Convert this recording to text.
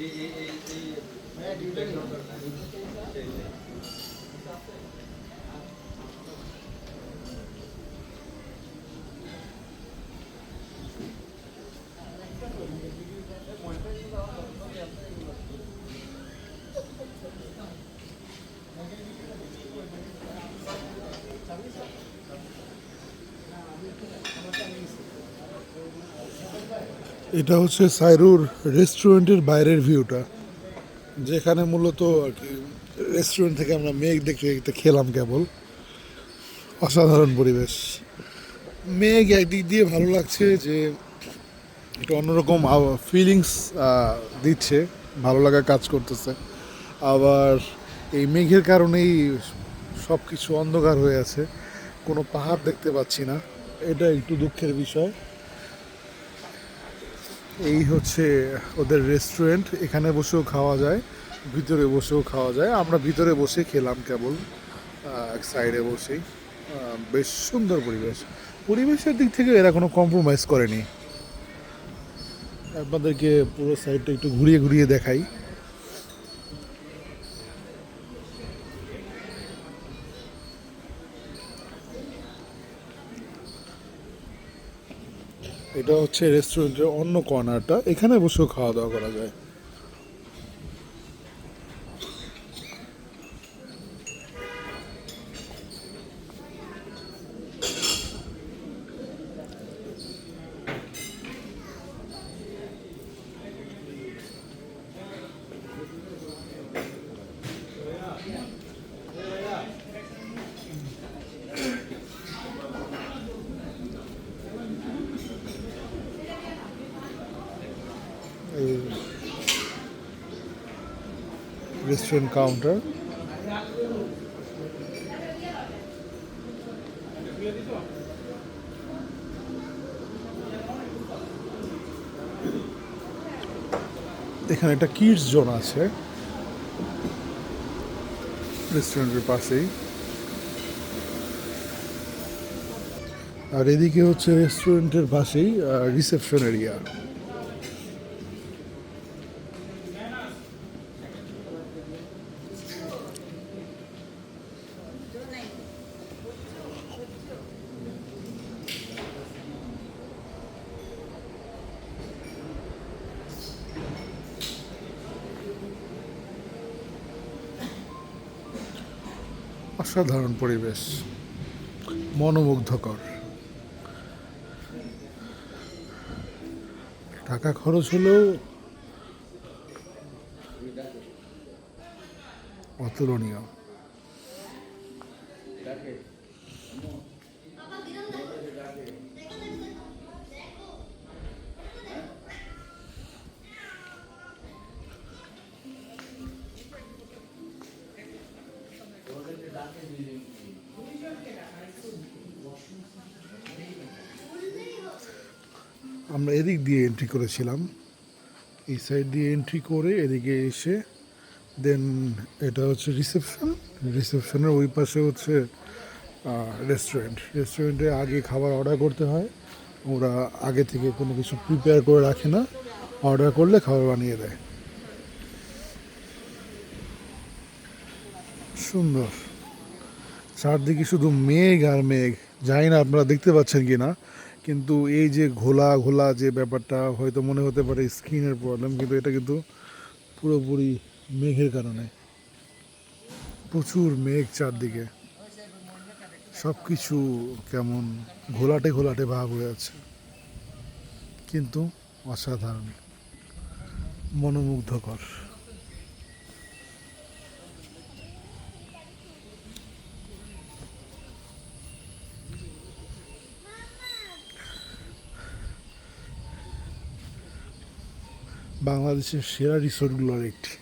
এই এই এই এই এটা হচ্ছে সাইরুর রেস্টুরেন্টের বাইরের ভিউটা, যেখানে মূলত আর কি রেস্টুরেন্ট থেকে আমরা মেঘ দেখতে দেখতে খেলাম কেবল। অসাধারণ পরিবেশ। মেঘ একদিক দিয়ে ভালো লাগছে যে একটা অন্যরকম ফিলিংস দিচ্ছে, ভালো লাগা কাজ করতেছে। আবার এই মেঘের কারণেই সব কিছু অন্ধকার হয়ে আছে, কোনো পাহাড় দেখতে পাচ্ছি না। এটা একটু দুঃখের বিষয়। এই হচ্ছে ওদের রেস্টুরেন্ট এখানে বসেও খাওয়া যায়, ভিতরে বসেও খাওয়া যায়। আমরা ভিতরে বসে খেলাম কেবল এক সাইডে বসেই। বেশ সুন্দর পরিবেশ। পরিবেশের দিক থেকে এরা কোনো কম্প্রোমাইজ করেনি। আপনাদেরকে পুরো সাইডটা একটু ঘুরিয়ে ঘুরিয়ে দেখাই। এটা হচ্ছে রেস্টুরেন্টের অন্য কর্নারটা এখানে বসেও খাওয়া দাওয়া করা যায়। রেস্টুরেন্ট কাউন্টার এখানে একটা কিডস জোন আছে। রেস্টুরেন্টের পাশেই। আর এদিকে হচ্ছে রেস্টুরেন্টের পাশেই রিসেপশন এরিয়া অসাধারণ পরিবেশ মনোমুগ্ধকর। টাকা খরচ হলেও অতুলনীয়। আমরা এদিক দিয়ে এন্ট্রি করেছিলাম। এই সাইড দিয়ে এন্ট্রি করে এদিকে এসে দেন এটা হচ্ছে রিসেপশন রিসেপশনের ওই পাশে হচ্ছে রেস্টুরেন্ট রেস্টুরেন্টে আগে খাবার অর্ডার করতে হয়। ওরা আগে থেকে কোনো কিছু প্রিপেয়ার করে রাখে না। অর্ডার করলে খাবার বানিয়ে দেয়। সুন্দর। চারদিকে শুধু মেঘ আর মেঘ। জানি না আপনারা দেখতে পাচ্ছেন কি না কিন্তু এই যে ঘোলা ঘোলা যে ব্যাপারটা হয়তো মনে হতে পারে স্কিনের প্রবলেম, কিন্তু এটা কিন্তু পুরোপুরি মেঘের কারণে। প্রচুর মেঘ চারদিকে। সব কিছু কেমন ঘোলাটে ঘোলাটে ভাব হয়ে আছে। কিন্তু অসাধারণ, মনোমুগ্ধকর। বাংলাদেশের সেরা রিসোর্টগুলোর একটি।